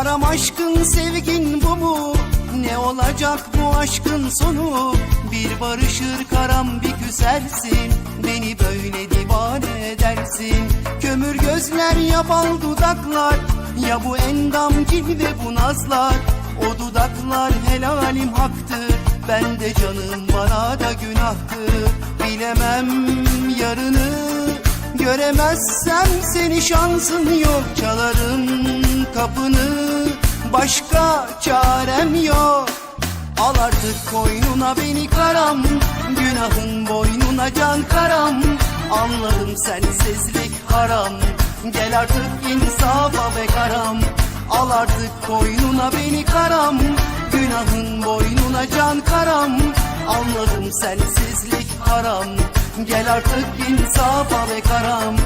Karam aşkın sevgin bu mu? Ne olacak bu aşkın sonu? Bir barışır karam bir küsersin. Beni böyle divane edersin. Kömür gözler ya bal dudaklar. Ya bu endam cilve bu nazlar. O dudaklar helalim haktır. Ben de canım bana da günahtır. Bilemem yarını. Göremezsem seni şansın yok. Çalarım kapını Başka çarem yok. Al artık koynuna beni karam. Günahın boynuna can karam. Anladım sensizlik haram. Gel artık insafa be karam. Al artık koynuna beni karam. Günahın boynuna can karam. Anladım sensizlik haram. Gel artık insafa be karam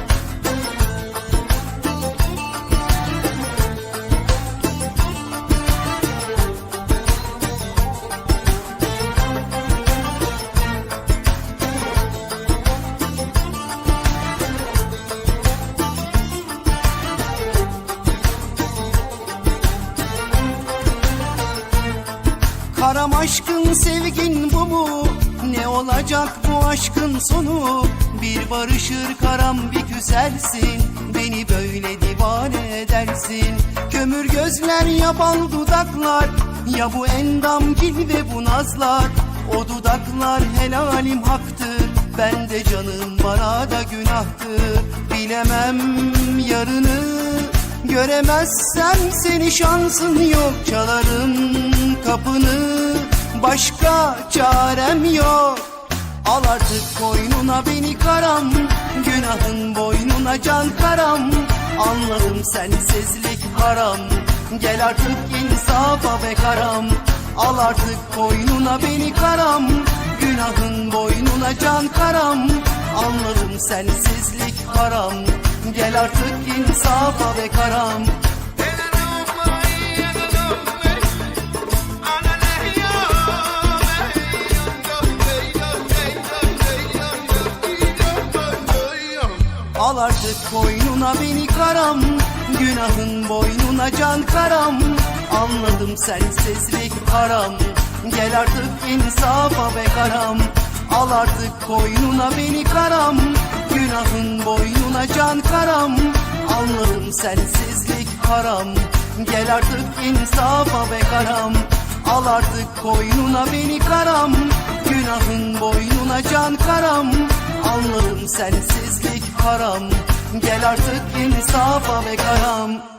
Karam aşkın sevgin bu mu? Ne olacak bu aşkın sonu? Bir barışır karam bir küsersin Beni böyle divane edersin. Kömür gözler ya bal dudaklar Ya bu endam cilve bu nazlar. O dudaklar helalim haktır Ben de canım bana da günahtır. Bilemem yarını Göremezsem seni şansın yok. Çalarım kapını Başka çarem yok. Al artık koynuna beni karam Günahın boynuna can karam. Anladım sensizlik haram Gel artık insafa be karam. Al artık koynuna beni karam Günahın boynuna can karam. Anladım sensizlik haram Gel artık insafa be karam Al artık koynuna beni karam Günahın boynuna can karam. Anladım sensizlik haram Gel artık insafa be karam. Al artık koynuna beni karam Günahın boynuna can karam. Anladım sensizlik haram Gel artık insafa be karam. Al artık koynuna beni karam Günahın boynuna can karam Anladım sensizlik haram. Gel artık insafa be karam